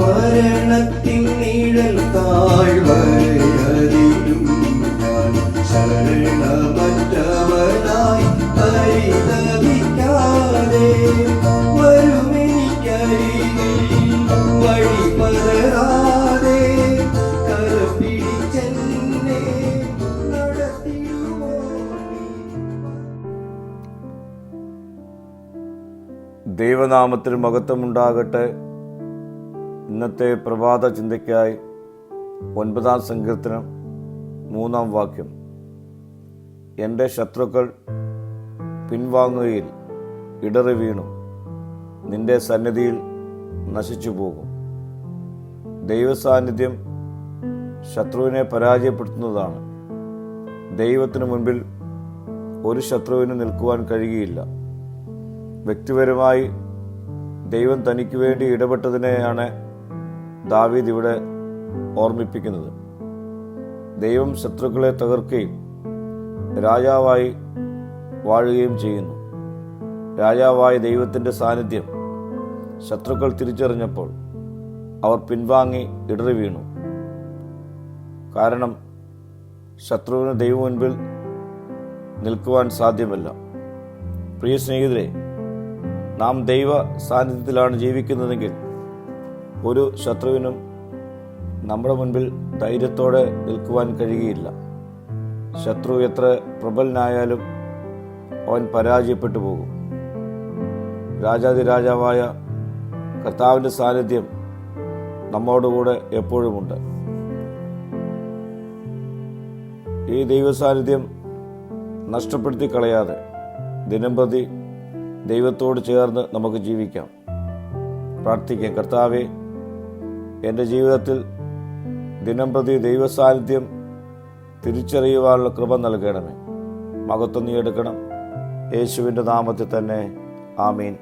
മരണത്തിൻ നീഴൽ താഴ്വരയതിലും ഞാൻ ശരണമറ്റവനായി പരിതപിക്കാതെ വഴി ദൈവനാമത്തിന് മഹത്വമുണ്ടാകട്ടെ. ഇന്നത്തെ പ്രഭാത ചിന്തയ്ക്കായി ഒൻപതാം സങ്കീർത്തനം മൂന്നാം വാക്യം. എന്റെ ശത്രുക്കൾ പിൻവാങ്ങുകയിൽ ഇടറി വീണു. നിന്റെ സന്നിധിയിൽ നശിച്ചു പോകും. ദൈവസാന്നിധ്യം ശത്രുവിനെ പരാജയപ്പെടുത്തുന്നതാണ്. ദൈവത്തിന് മുൻപിൽ ഒരു ശത്രുവിന് നിൽക്കുവാൻ കഴിയുകയില്ല. വ്യക്തിപരമായി ദൈവം തനിക്ക് വേണ്ടി ഇടപെട്ടതിനെയാണ് ദാവീദ് ഇവിടെ ഓർമ്മിപ്പിക്കുന്നത്. ദൈവം ശത്രുക്കളെ തകർക്കുകയും രാജാവായി വാഴുകയും ചെയ്യുന്നു. രാജാവായ ദൈവത്തിന്റെ സാന്നിധ്യം ശത്രുക്കൾ തിരിച്ചറിഞ്ഞപ്പോൾ അവർ പിൻവാങ്ങി ഇടറി വീണു. കാരണം ശത്രുവിന് ദൈവം മുൻപിൽ നിൽക്കുവാൻ സാധ്യമല്ല. പ്രിയ സ്നേഹിതരെ നാം ദൈവ സാന്നിധ്യത്തിലാണ് ജീവിക്കുന്നതെങ്കിൽ ഒരു ശത്രുവിനും നമ്മുടെ മുൻപിൽ ധൈര്യത്തോടെ നിൽക്കുവാൻ കഴിയുകയില്ല. ശത്രു എത്ര പ്രബലനായാലും അവൻ പരാജയപ്പെട്ടു പോകും. രാജാതിരാജാവായ കർത്താവിന്റെ സാന്നിധ്യം നമ്മോടുകൂടെ എപ്പോഴുമുണ്ട്. ഈ ദൈവ സാന്നിധ്യം നഷ്ടപ്പെടുത്തി കളയാതെ ദിനംപ്രതി ദൈവത്തോട് ചേർന്ന് നമുക്ക് ജീവിക്കാം. പ്രാർത്ഥിക്കാം. കർത്താവെ എന്റെ ജീവിതത്തിൽ ദിനം ദിനംപ്രതി ദൈവസാന്നിധ്യം തിരിച്ചറിയുവാനുള്ള കൃപ നൽകണമേ. മകത്വം നീ എടുക്കണം. യേശുവിന്റെ നാമത്തിൽ തന്നെ. ആമീൻ.